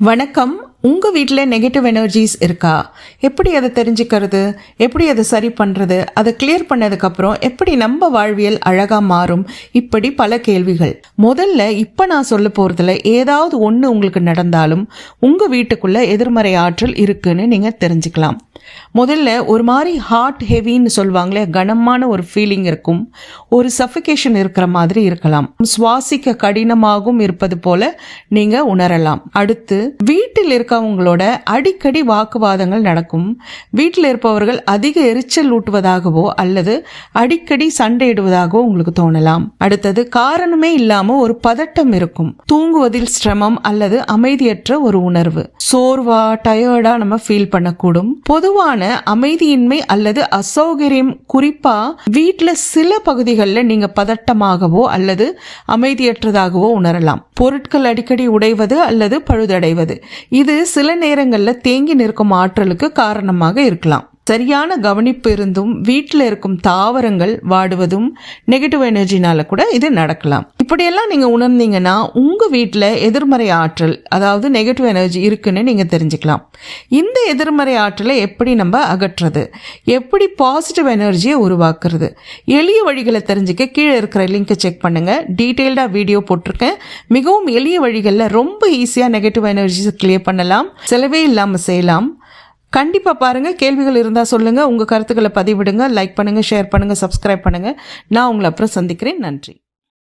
வணக்கம். உங்கள் வீட்டில் நெகட்டிவ் எனர்ஜிஸ் இருக்கா? எப்படி அதை தெரிஞ்சுக்கிறது? எப்படி அதை சரி பண்ணுறது அதை கிளியர் பண்ணதுக்கப்புறம் எப்படி நம்ம வாழ்வியல் அழகாக மாறும்? இப்படி பல கேள்விகள். முதல்ல இப்போ நான் சொல்ல போகிறதுல ஏதாவது ஒன்று உங்களுக்கு நடந்தாலும் உங்கள் வீட்டுக்குள்ளே எதிர்மறை ஆற்றல் இருக்குன்னு நீங்கள் தெரிஞ்சுக்கலாம். முதல்ல ஒரு மாதிரி ஹார்ட் ஹெவின்னு சொல்லுவாங்களே கனமான ஒரு ஃபீலிங் இருக்கும். ஒரு சஃபிகேஷன் இருக்கிற மாதிரி இருக்கலாம். சுவாசிக்க கடினமாகவும் இருப்பது போல நீங்க உணரலாம். அடுத்து வீட்டில் இருக்கவங்களோட அடிக்கடி வாக்குவாதங்கள் நடக்கும். வீட்டில் இருப்பவர்கள் அதிக எரிச்சல் ஊட்டுவதாகவோ அல்லது அடிக்கடி சண்டையிடுவதாகவோ உங்களுக்கு தோணலாம். அடுத்தது காரணமே இல்லாம ஒரு பதட்டம் இருக்கும். தூங்குவதில் சிரமம் அல்லது அமைதியற்ற ஒரு உணர்வு. சோர்வா டயர்டா நம்ம ஃபீல் பண்ணக்கூடும். பொதுவாக பொதுவான அமைதியின்மை அல்லது அசௌகரியம் குறிப்பா வீட்டில் சில பகுதிகளில் நீங்க பதட்டமாகவோ அல்லது அமைதியற்றதாகவோ உணரலாம். பொருட்கள் அடிக்கடி உடைவது அல்லது பழுதடைவது. இது சில நேரங்களில் தேங்கி நிற்கும் ஆற்றலுக்கு காரணமாக இருக்கலாம். சரியான கவனிப்பு இருந்தும் வீட்டில் இருக்கும் தாவரங்கள் வாடுவதும் நெகட்டிவ் எனர்ஜினால கூட இது நடக்கலாம். இப்படியெல்லாம் நீங்கள் உணர்ந்தீங்கன்னா உங்கள் வீட்டில் எதிர்மறை ஆற்றல் அதாவது நெகட்டிவ் எனர்ஜி இருக்குன்னு நீங்கள் தெரிஞ்சுக்கலாம். இந்த எதிர்மறை ஆற்றலை எப்படி நம்ம அகற்றுறது எப்படி பாசிட்டிவ் எனர்ஜியை உருவாக்குறது? எளிய வழிகளை தெரிஞ்சுக்க கீழே இருக்கிற லிங்கை செக் பண்ணுங்கள் டீட்டெயில்டாக வீடியோ போட்டிருக்கேன். மிகவும் எளிய வழிகளில் ரொம்ப ஈஸியாக நெகட்டிவ் எனர்ஜிஸை கிளியர் பண்ணலாம். செலவே இல்லாமல் செய்யலாம். கண்டிப்பாக பாருங்கள் கேள்விகள் இருந்தால் சொல்லுங்கள் உங்கள் கருத்துக்களை பதிவிடுங்க. லைக் பண்ணுங்கள் ஷேர் பண்ணுங்கள் சப்ஸ்கிரைப் பண்ணுங்கள் நான் உங்களை அப்புறம் சந்திக்கிறேன். நன்றி.